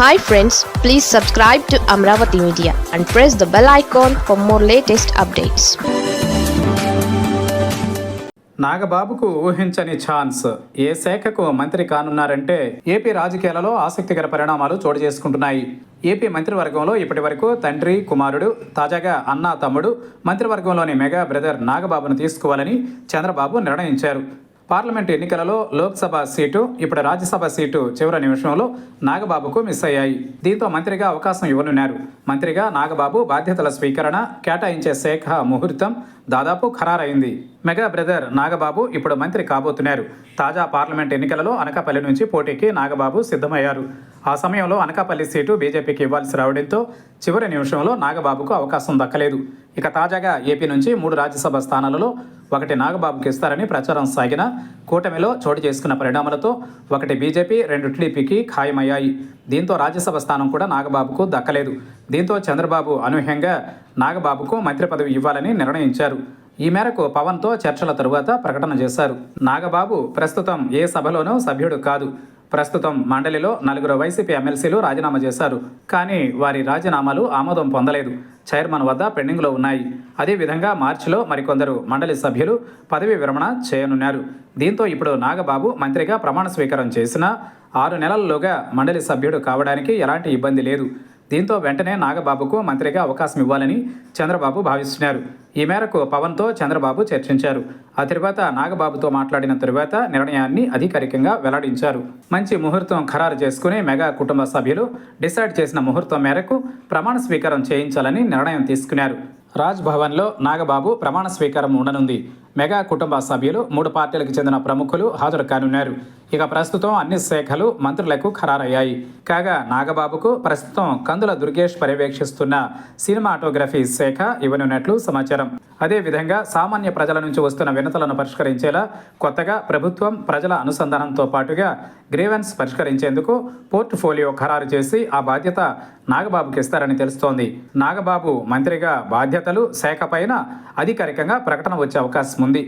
Hi friends please subscribe to Amaravati media and press the bell icon for more latest updates నాగబాబుకు ఊహించని chance. ఏ శాఖకు మంత్రి కానున్నారంటే AP రాజకీయాలలో ఆసక్తికర పరిణామాలు చోటు చేసుకుంటున్నాయి. ఏపీ మంత్రివర్గంలో ఇప్పటి వరకు తండ్రి కుమారుడు తాజాగా అన్న తమ్ముడు మంత్రివర్గంలోని మెగా బ్రదర్ నాగబాబును తీసుకోవాలని చంద్రబాబు నిర్ణయించారు. పార్లమెంట్ ఎన్నికలలో లోక్సభ సీటు ఇప్పుడు రాజ్యసభ సీటు చివరి నిమిషంలో నాగబాబుకు మిస్ అయ్యాయి. దీంతో మంత్రిగా అవకాశం ఇవ్వనున్నారు. మంత్రిగా నాగబాబు బాధ్యతల స్వీకరణ కేటాయించే శాఖ ముహూర్తం దాదాపు ఖరారైంది. మెగా బ్రదర్ నాగబాబు ఇప్పుడు మంత్రి కాబోతున్నారు. తాజా పార్లమెంట్ ఎన్నికలలో అనకాపల్లి నుంచి పోటీకి నాగబాబు సిద్ధమయ్యారు. ఆ సమయంలో అనకాపల్లి సీటు బీజేపీకి ఇవ్వాల్సి రావడంతో చివరి నిమిషంలో నాగబాబుకు అవకాశం దక్కలేదు. ఇక తాజాగా ఏపీ నుంచి మూడు రాజ్యసభ స్థానాలలో ఒకటి నాగబాబుకి ఇస్తారని ప్రచారం సాగిన కూటమిలో చోటు చేసుకున్న పరిణామాలతో ఒకటి బీజేపీ రెండు టీడీపీకి ఖాయమయ్యాయి. దీంతో రాజ్యసభ స్థానం కూడా నాగబాబుకు దక్కలేదు. దీంతో చంద్రబాబు అనూహ్యంగా నాగబాబుకు మంత్రి పదవి ఇవ్వాలని నిర్ణయించారు. ఈ మేరకు పవన్తో చర్చల తరువాత ప్రకటన చేశారు. నాగబాబు ప్రస్తుతం ఏ సభలోనూ సభ్యుడు కాదు. ప్రస్తుతం మండలిలో నలుగురు వైసీపీ ఎమ్మెల్సీలు రాజీనామా చేశారు. కానీ వారి రాజీనామాలు ఆమోదం పొందలేదు. చైర్మన్ వద్ద పెండింగ్లో ఉన్నాయి. అదేవిధంగా మార్చిలో మరికొందరు మండలి సభ్యులు పదవి విరమణ చేయనున్నారు. దీంతో ఇప్పుడు నాగబాబు మంత్రిగా ప్రమాణ స్వీకారం చేసినా ఆరు నెలల్లోగా మండలి సభ్యుడు కావడానికి ఎలాంటి ఇబ్బంది లేదు. దీంతో వెంటనే నాగబాబుకు మంత్రిగా అవకాశం ఇవ్వాలని చంద్రబాబు భావిస్తున్నారు. ఈ మేరకు పవన్తో చంద్రబాబు చర్చించారు. ఆ తర్వాత నాగబాబుతో మాట్లాడిన తరువాత నిర్ణయాన్ని అధికారికంగా వెల్లడించారు. మంచి ముహూర్తం ఖరారు చేసుకుని మెగా కుటుంబ సభ్యులు డిసైడ్ చేసిన ముహూర్తం మేరకు ప్రమాణ స్వీకారం చేయించాలని నిర్ణయం తీసుకున్నారు. రాజ్ భవన్లో నాగబాబు ప్రమాణ స్వీకారం ఉండనుంది. మెగా కుటుంబ సభ్యులు మూడు పార్టీలకు చెందిన ప్రముఖులు హాజరు కానున్నారు ఇక ప్రస్తుతం అన్ని శాఖలు మంత్రులకు ఖరారయ్యాయి. కాగా నాగబాబుకు ప్రస్తుతం కందుల దుర్గేష్ పర్యవేక్షిస్తున్న సినిమాటోగ్రఫీ శాఖ ఇవ్వనున్నట్లు సమాచారం. అదేవిధంగా సామాన్య ప్రజల నుంచి వస్తున్న వినతులను పరిష్కరించేలా కొత్తగా ప్రభుత్వం ప్రజల అనుసంధానంతో పాటుగా గ్రీవెన్స్ పరిష్కరించేందుకు పోర్ట్ఫోలియో ఖరారు చేసి ఆ బాధ్యత నాగబాబుకి ఇస్తారని తెలుస్తోంది. నాగబాబు మంత్రిగా బాధ్యతలు శాఖ పైన అధికారికంగా ప్రకటన వచ్చే అవకాశం ఉంది.